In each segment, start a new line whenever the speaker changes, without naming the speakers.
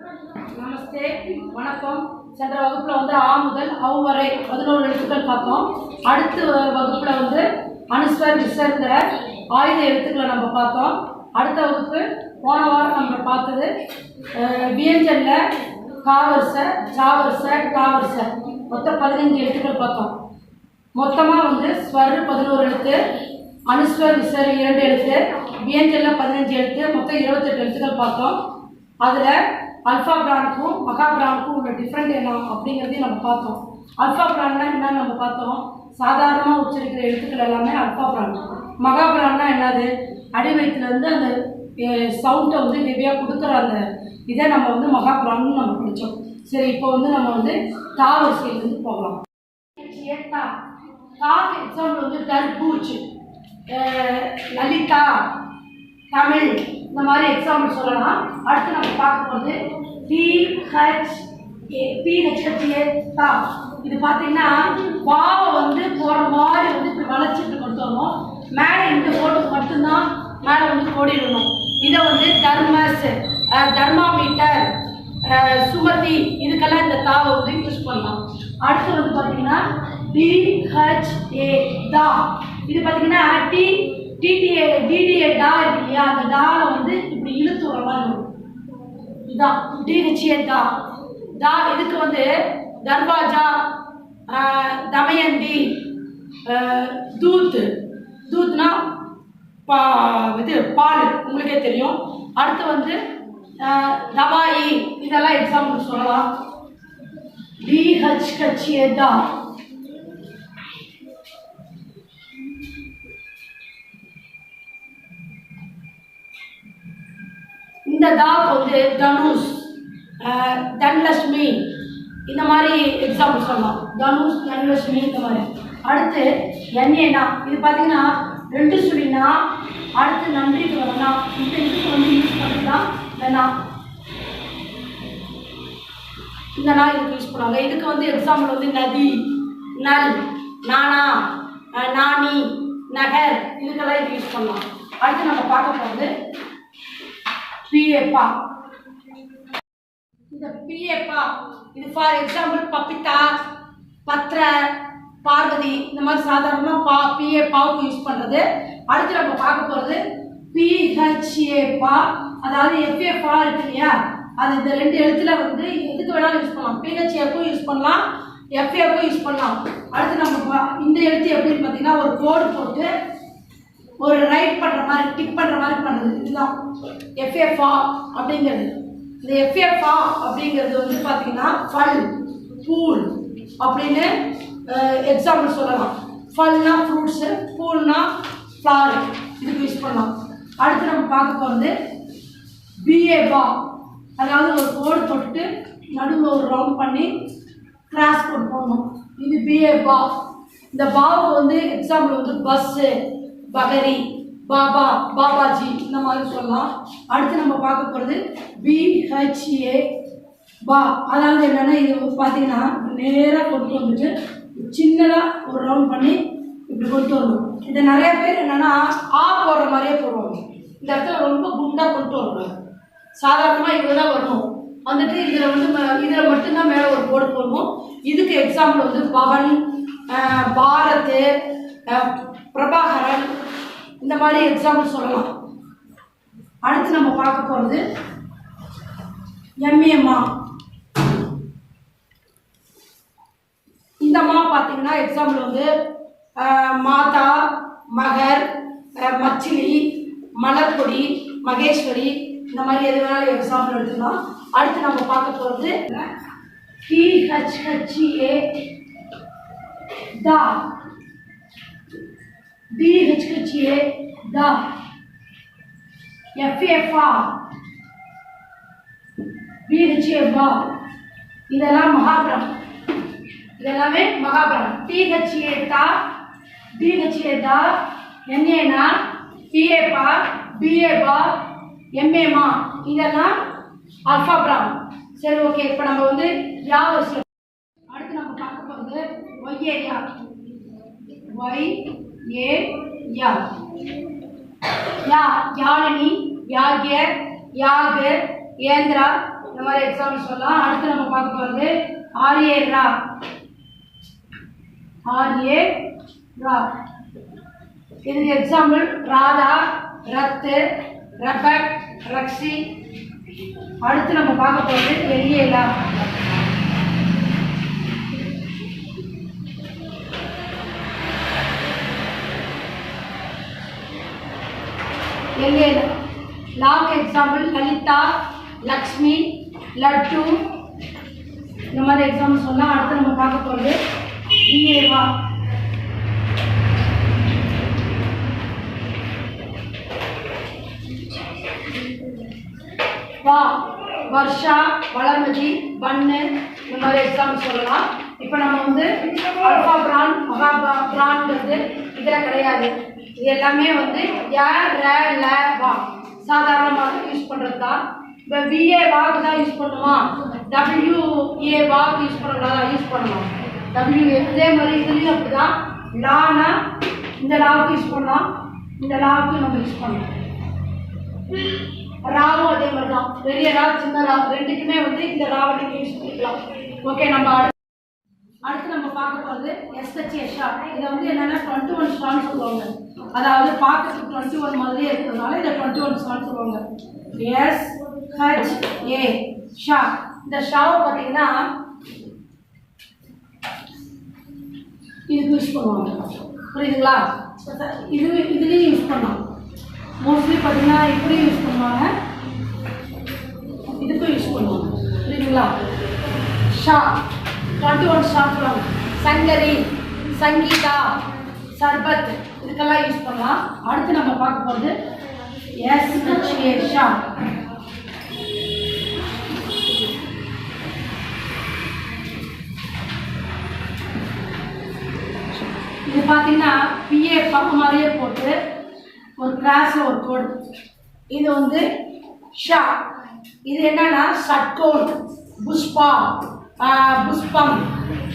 நமஸ்தே வணக்கம். சென்ற வகுப்புல வந்து ஆ முதல் அவ் வரை பதினோரு எழுத்துக்கள் பார்த்தோம். அடுத்த வ- வகுப்புல வந்து அனுஸ்வர் விசர்ங்கிற ஆயுத எழுத்துக்களை நம்ம பார்த்தோம். அடுத்த வகுப்பு போன வாரம் நம்ம பார்த்தது வியஞ்சல்ல காவர்ச காவரிசை சாவரிசை டாவரிசை மொத்தம் பதினஞ்சு எழுத்துக்கள் பார்த்தோம். மொத்தமாக வந்து ஸ்வர் பதினோரு எழுத்து அனுஸ்வர் விசர் இரண்டு எழுத்து வியஞ்சல்ல பதினஞ்சு எழுத்து மொத்தம் இருபத்தெட்டு எழுத்துக்கள் பார்த்தோம். அதில் அல்ஃபா பிரானுக்கும் மகா பிராண்டுக்கும் உள்ள டிஃப்ரெண்ட் என்ன அப்படிங்கிறதையும் நம்ம பார்த்தோம். அல்ஃபா பிராண்ட்னா என்னன்னு நம்ம பார்த்தோம். சாதாரணமாக உச்சரிக்கிற எழுத்துக்கள் எல்லாமே அல்ஃபா பிரான் மகா பிராண்ட்னா என்னது? அடி வயிற்றுலேருந்து அந்த சவுண்டை வந்து ஹெவியாக கொடுக்குற அந்த இதை நம்ம வந்து மகா பிராண்ட்னு நம்ம படித்தோம் சரி இப்போ வந்து நம்ம வந்து தா வரிசையிலேருந்து போகலாம். ஏத்தா எக்ஸாம்பிள் வந்து தர்பூச் லலிதா தமிழ் இந்த மாதிரி எக்ஸாம்பிள் சொல்லலாம். அடுத்து நம்ம பார்க்க போகிறது பிஹெச் பிஹெச்ஏ தா இது பார்த்தீங்கன்னா பாவை வந்து போகிற மாதிரி வந்து இப்படி வளைச்சிட்டு கொண்டு வரணும். மேலே இந்த கோட்டுக்கு மட்டும்தான் மேலே வந்து கோடிடணும் இதை வந்து தர்மஸ் தர்மாமீட்டர் சுமதி இதுக்கெல்லாம் இந்த தாவை வந்து யூஸ் பண்ணலாம். அடுத்து வந்து பார்த்தீங்கன்னா டிஹெச்ஏ தா. இது பார்த்தீங்கன்னா டி டிடிஏ டிடிஏ டா இருக்கு இல்லையா? அந்த டாவை வந்து இப்படி இழுத்து இதான் டிஹெச்ஏ தான் தா இதுக்கு வந்து தர்வாஜா தமயந்தி தூத்து தூத். தூத்னா பா இது பால் உங்களுக்கே தெரியும். அடுத்து வந்து தபாயி தவாயி இதெல்லாம் எக்ஸாம்பிள் சொல்லலாம். டிஹெச் தான் தா இந்த தாக்கு வந்து தனுஷ் அஹ், தனலட்சுமி இந்த மாதிரி எக்ஸாம்பிள் சொல்லலாம். தனுஷ் தனலட்சுமி இந்த மாதிரி. அடுத்து எண்ணெய்னா இது பார்த்தீங்கன்னா ரெண்டு சுழினா அடுத்து நன்றிக்கு வரனா இந்த இதுக்கு வந்து யூஸ் பண்ணலாம் வேணா இந்த நாள் இதுக்கு யூஸ் பண்ணுவாங்க. இதுக்கு வந்து எக்ஸாம்பிள் வந்து நதி நல் நானா நாணி நகர். இதுக்கெல்லாம் இது யூஸ் பண்ணலாம். அடுத்து நம்ம பார்க்க போகிறது பிஏப்பா இந்த பிஏப்பா இது ஃபார் எக்ஸாம்பிள் பப்பித்தா பத்ர பார்வதி இந்த மாதிரி சாதாரணமாக பா பிஏ பாவுக்கு யூஸ் பண்ணுறது அடுத்து நம்ம பார்க்க போகிறது பிஹெச்ஏப்பா. அதாவது எஃப்ஏப்பா இருக்கு இல்லையா? அது இந்த ரெண்டு எழுத்துல வந்து எதுக்கு வேணாலும் யூஸ் பண்ணலாம். பிஹெச்ஏக்கும் யூஸ் பண்ணலாம் எஃப்ஏக்கும் யூஸ் பண்ணலாம். அடுத்து நம்ம பா- இந்த எழுத்து எப்படின்னு பார்த்தீங்கன்னா ஒரு கோடு போட்டு ஒரு ரைட் பண்ணுற மாதிரி டிக் பண்ணுற மாதிரி பண்ணுறது இதுதான். எஃப்எஃப்ஆ அப்படிங்கிறது. இந்த எஃப்எஃப்ஆ அப்படிங்கிறது வந்து பார்த்தீங்கன்னா ஃபல் பூல் அப்படின்னு எக்ஸாம்பிள் சொல்லலாம். ஃபல்னா ஃப்ரூட்ஸு பூல்னா ஃப்ளார் இதுக்கு யூஸ் பண்ணலாம். அடுத்து நம்ம பார்க்க போகிறது பிஏ பா அதாவது ஒரு கோடு தொட்டு நடுவில் ஒரு ரவுண்ட் பண்ணி கிராஸ் கோட் போடணும். இது பிஏ பா இந்த பாவை வந்து எக்ஸாம்பிள் வந்து பஸ்ஸு பகரி பாபா பாபாஜி இந்த மாதிரி சொல்லலாம். அடுத்து நம்ம பார்க்க போகிறது பிஹெச்ஏ பா அதாவது என்னென்னா இது பார்த்தீங்கன்னா நேராக கொண்டு வந்துட்டு சின்னதாக ஒரு ரவுண்ட் பண்ணி இப்படி கொண்டு வரணும். இதை நிறைய பேர் என்னென்னா ஆ போடுற மாதிரியே போடுவாங்க. இந்த இடத்துல ரொம்ப குண்டாக கொண்டு வரணும். சாதாரணமாக இவ்வளோ தான் வரணும். வந்துட்டு இதில் வந்து இதில் மட்டும்தான் மேலே ஒரு போர்டு போடணும். இதுக்கு எக்ஸாம்பிள் வந்து பவன் பாரத் பிரபாகரன் இந்த மாதிரி எக்ஸாம்பிள் சொல்லலாம். அடுத்து நம்ம பார்க்க போகிறது எம்ஏமா இந்த மா பார்த்தீங்கன்னா எக்ஸாம்பிள் வந்து மாதா மகர் மச்சிலி மலர்கொடி மகேஸ்வரி இந்த மாதிரி எது வேணாலும் எக்ஸாம்பிள் எடுத்துக்கலாம். அடுத்து நம்ம பார்க்க போகிறது டிஹெச்ஹெச்ஏ தா. டிஹெச்ஹெச்ஏ தா எஃப்எஃப்ஆ பிஹெச்ஏ பா இதெல்லாம் மகாபுரம் இதெல்லாமே மகாபுரம் டிஹெச்ஏ தா டிஹெச்ஏ தா என்ஏனா பிஏ பா பிஏ பா எம்ஏமா இதெல்லாம் அல்ஃபாபிராம் சரி ஓகே இப்போ நம்ம வந்து யாவது அடுத்து நம்ம பார்க்க போகிறது ஒய் ஏரியா ஒய் ஏ யா. யா யாழினி யாகிய யாக ஏந்திரா. இந்த மாதிரி எக்ஸாம்பிள் சொல்லலாம். அடுத்து நம்ம பார்க்க போகிறது ஆர்ஏ ரா. ஆர்ஏ ரா. இதுக்கு எக்ஸாம்பிள் ராதா ரத்து ரபக் ரக்ஷி. அடுத்து நம்ம பார்க்க போகிறது எல்ஏலா எல்ஏலா லாக்கு எக்ஸாம்பிள் லலிதா லக்ஷ்மி லட்டு. இந்த மாதிரி எக்ஸாம்பிள் சொன்னால் அடுத்து நம்ம பார்க்க போகிறது இஏவா வா வர்ஷா வளர்மதி பன்னு இந்த மாதிரி எக்ஸாம்பிள் சொல்லலாம். இப்போ நம்ம வந்து அல்பா பிரான் மகாபா பிரான்ங்கிறது இதில் கிடையாது. இது எல்லாமே வந்து ய ர ல வா. சாதாரணமாக யூஸ் பண்ணுறது தான் இப்போ விஏ வாக்கு தான் யூஸ் பண்ணுமா? டபிள்யூ ஏ வாக்கு யூஸ் பண்ணக்கூடாதா யூஸ் பண்ணலாம் டபிள்யூ இதே மாதிரி இதுலேயும் அப்படி தான் லானா இந்த லாவுக்கு யூஸ் பண்ணலாம். இந்த லாவுக்கு நம்ம யூஸ் பண்ணலாம். ராவும் அதே மாதிரி தான் பெரிய ரா சின்ன ரா ரெண்டுக்குமே வந்து இந்த ராவை நீங்கள் யூஸ் பண்ணிக்கலாம். ஓகே நம்ம அடுத்து அடுத்து நம்ம பார்க்க போகிறது எஸ்ஹெச்ஏ ஷா இதை வந்து என்னென்னா டுவெண்ட்டி ஒன் ஷான்னு சொல்லுவாங்க. அதாவது பார்க்கறதுக்கு டுவெண்ட்டி ஒன் மாதிரியே இருக்கிறதுனால இதை டுவெண்ட்டி ஒன் ஷான்னு சொல்லுவாங்க. எஸ் ஹச் ஏ ஷா. இந்த ஷாவை பார்த்தீங்கன்னா இதுக்கு யூஸ் பண்ணுவாங்க. புரியுதுங்களா? இது இதுலேயும் யூஸ் பண்ணலாம். மோஸ்ட்லி பார்த்தீங்கன்னா இப்படியும் யூஸ் பண்ணுவாங்க. இதுக்கும் யூஸ் பண்ணுவாங்க. புரியுதுங்களா? ஷா. டுவெண்ட்டி ஒன் ஷா சொல்லுவாங்க. சங்கரி சங்கீதா சர்பத். இதுக்கெல்லாம் யூஸ் பண்ணலாம். அடுத்து நம்ம பார்க்க போகிறது எஸ் ஷா இது பார்த்தீங்கன்னா பிஏ பக்கம் மாதிரியே போட்டு ஒரு கிராஸில் ஒரு கோடு இது வந்து ஷா இது என்னன்னா ஷட்கோன் புஷ்பா புஷ்பம்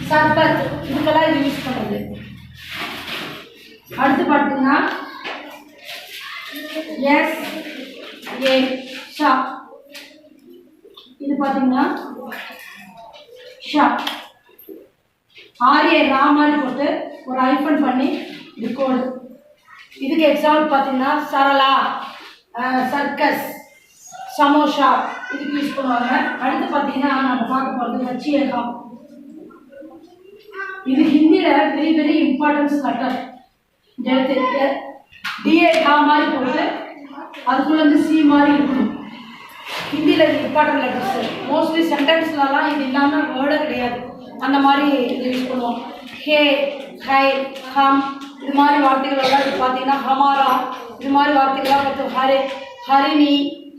சர்பத் இதுக்கெல்லாம் இது யூஸ் பண்ணுறது அடுத்து பார்த்தீங்கன்னா எஸ் ஏ ஷா. இது பார்த்தீங்கன்னா ஷா. ஆரிய ரா மாதிரி போட்டு ஒரு ஐஃபன் பண்ணி இது கோடு இதுக்கு எக்ஸாம்பிள் பார்த்தீங்கன்னா சரளா சர்க்கஸ் சமோசா இதுக்கு யூஸ் பண்ணுவாங்க. அடுத்து பார்த்தீங்கன்னா நம்ம பார்க்க போகிறது லட்சியகம் இது ஹிந்தியில் வெரி வெரி இம்பார்ட்டன்ஸ் லெட்டர் இந்த டிஏ கா மாதிரி போட்டு அதுக்குள்ள வந்து சி மாதிரி இருக்கணும். ஹிந்தியில் இது இம்பார்ட்டன்ட் லெட்டர்ஸ். மோஸ்ட்லி சென்டென்ஸ்லலாம் இது இல்லாமல் வேர்டே கிடையாது. அந்த மாதிரி இது யூஸ் பண்ணுவோம். ஹே ஹை ஹம் இது மாதிரி வார்த்தைகள் எல்லாம் இது பார்த்தீங்கன்னா ஹமாரா இது மாதிரி வார்த்தைகள்லாம் பார்த்து ஹரி ஹரிணி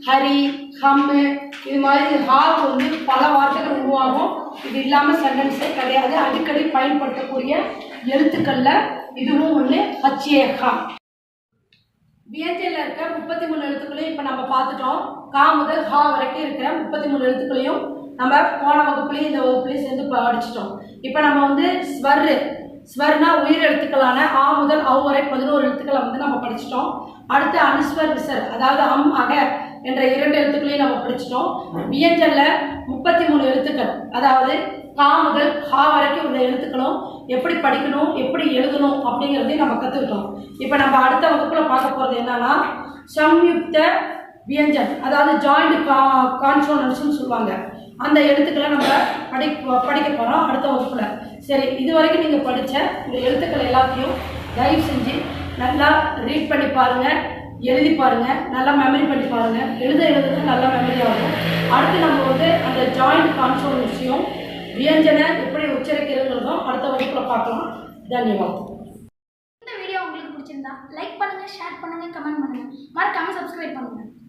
ஹரி ஹம்மு இது மாதிரி ஹாக்கு வந்து பல வார்த்தை இது இல்லாமல் சென்டென்ஸே கிடையாது. அடிக்கடி பயன்படுத்தக்கூடிய எழுத்துக்களில் இதுவும் ஒன்று ஹச்ஏ ஹா இருக்க முப்பத்தி மூணு எழுத்துக்களையும் இப்போ நம்ம பார்த்துட்டோம். கா முதல் ஹா வரைக்கும் இருக்கிற முப்பத்தி மூணு எழுத்துக்களையும் நம்ம போன வகுப்புலையும் இந்த வகுப்புலையும் சேர்ந்து படிச்சிட்டோம். இப்போ நம்ம வந்து ஸ்வர்ரு. ஸ்வர்னா உயிர் எழுத்துக்களான ஆ முதல் அவ் வரை பதினோரு எழுத்துக்களை வந்து நம்ம படிச்சிட்டோம். அடுத்து அனுஸ்வர் விசர் அதாவது அம் அக. என்ற இரண்டு எழுத்துக்களையும் நம்ம படிச்சிட்டோம். வியஞ்சல்ல முப்பத்தி மூணு எழுத்துக்கள். அதாவது கா முதல் ஹா வரைக்கும் உள்ள எழுத்துக்களும் எப்படி படிக்கணும் எப்படி எழுதணும் அப்படிங்கிறதையும் நம்ம கற்றுக்கிட்டோம் இப்போ நம்ம அடுத்த வகுப்பில் பார்க்க போகிறது என்னன்னா சம்யுக்த வியஞ்சன் அதாவது ஜாயிண்ட் கா கான்சோனன்ஸ்னு சொல்லுவாங்க. அந்த எழுத்துக்களை நம்ம படி படிக்க போகிறோம் அடுத்த வகுப்பில். சரி இது வரைக்கும் நீங்கள் படித்த இந்த எழுத்துக்கள் எல்லாத்தையும் தயவு செஞ்சு நல்லா ரீட் பண்ணி பாருங்கள் எழுதி பாருங்கள் நல்லா மெமரி பண்ணி பாருங்கள் எழுத எழுதுறது நல்லா மெமரி ஆகும். அடுத்து நம்ம வந்து அந்த ஜாயிண்ட் கான்சோனன்ஸையும் வியஞ்சனை எப்படி உச்சரிக்கிறதுங்கிறதும் அடுத்த வகுப்பில் பார்க்கலாம். தன்யவாதம்
இந்த வீடியோ உங்களுக்கு பிடிச்சிருந்தா லைக் பண்ணுங்க ஷேர் பண்ணுங்க கமெண்ட் பண்ணுங்க. மறக்காம சப்ஸ்கிரைப் பண்ணுங்க.